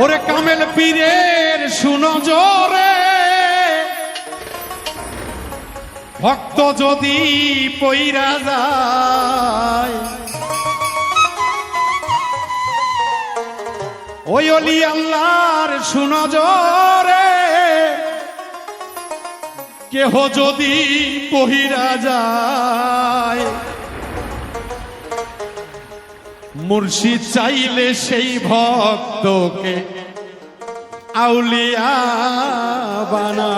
ওরে কামেল পীরের শুনো জোরে। ভক্ত যদি পইরা যায়, ওই অলি আল্লাহর শুনো জোরে। কেহ যদি পহিরা যায় মুর্শিদ চাইলে সেই ভক্তকে আউলিয়া বানা।